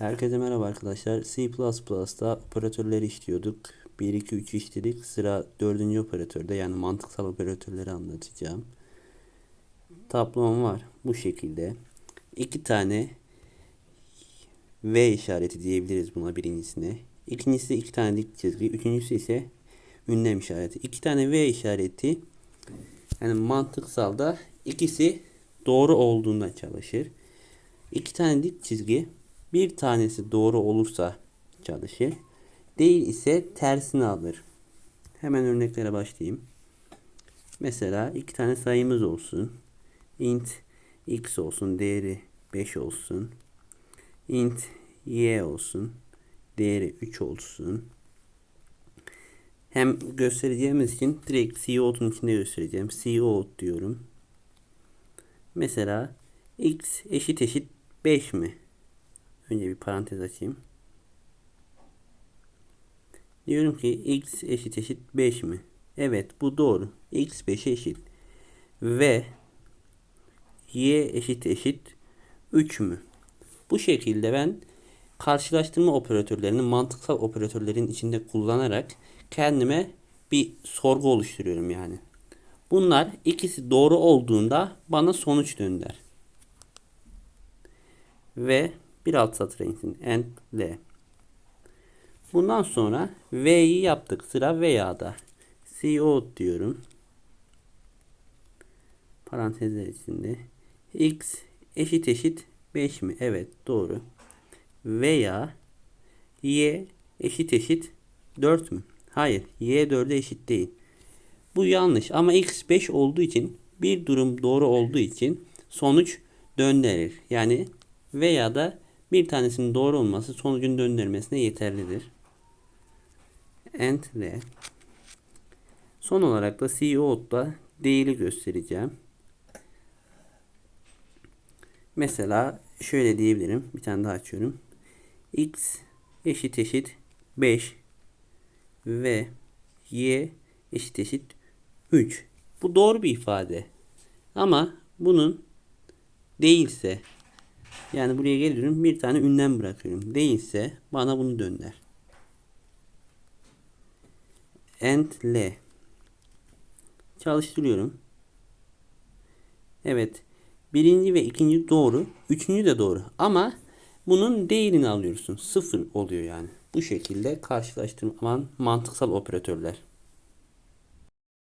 Herkese merhaba arkadaşlar. C++'da operatörleri işliyorduk. 1, 2, 3 işledik. Sıra 4. operatörde yani mantıksal operatörleri anlatacağım. Tablom var bu şekilde. İki tane V işareti diyebiliriz buna birincisine. İkincisi iki tane dik çizgi. Üçüncüsü ise ünlem işareti. İki tane V işareti yani mantıksalda ikisi doğru olduğunda çalışır. İki tane dik çizgi bir tanesi doğru olursa çalışır. Değil ise tersini alır. Hemen örneklere başlayayım. Mesela iki tane sayımız olsun. int x olsun. Değeri 5 olsun. int y olsun. Değeri 3 olsun. Hem göstereceğimiz için direkt cout'un içinde göstereceğim. cout diyorum. Mesela x eşit eşit 5 mi? Önce bir parantez açayım. Diyorum ki x eşit eşit 5 mi? Evet bu doğru. x 5'e eşit. Ve y eşit eşit 3 mü? Bu şekilde ben karşılaştırma operatörlerini mantıksal operatörlerin içinde kullanarak kendime bir sorgu oluşturuyorum yani. Bunlar ikisi doğru olduğunda bana sonuç dönder. Ve bir alt satıra insin. End L. Bundan sonra V'yi yaptık. Sıra veya'da. CO diyorum. Parantezler içinde. X eşit eşit 5 mi? Evet doğru. Veya Y eşit eşit 4 mü? Hayır. Y 4'e eşit değil. Bu yanlış ama X 5 olduğu için bir durum doğru olduğu için sonuç döndürür. Yani veya da bir tanesinin doğru olması sonucun döndürmesine yeterlidir. End L. Son olarak da CO'da değili göstereceğim. Mesela şöyle diyebilirim. Bir tane daha açıyorum. X eşit eşit 5 ve Y eşit eşit 3. Bu doğru bir ifade. Ama bunun değilse yani buraya geliyorum bir tane ünlem bırakıyorum. Değilse bana bunu dönder. End L. Çalıştırıyorum. Evet. Birinci ve ikinci doğru. Üçüncü de doğru. Ama bunun değerini alıyorsun. Sıfır oluyor yani. Bu şekilde karşılaştırman mantıksal operatörler.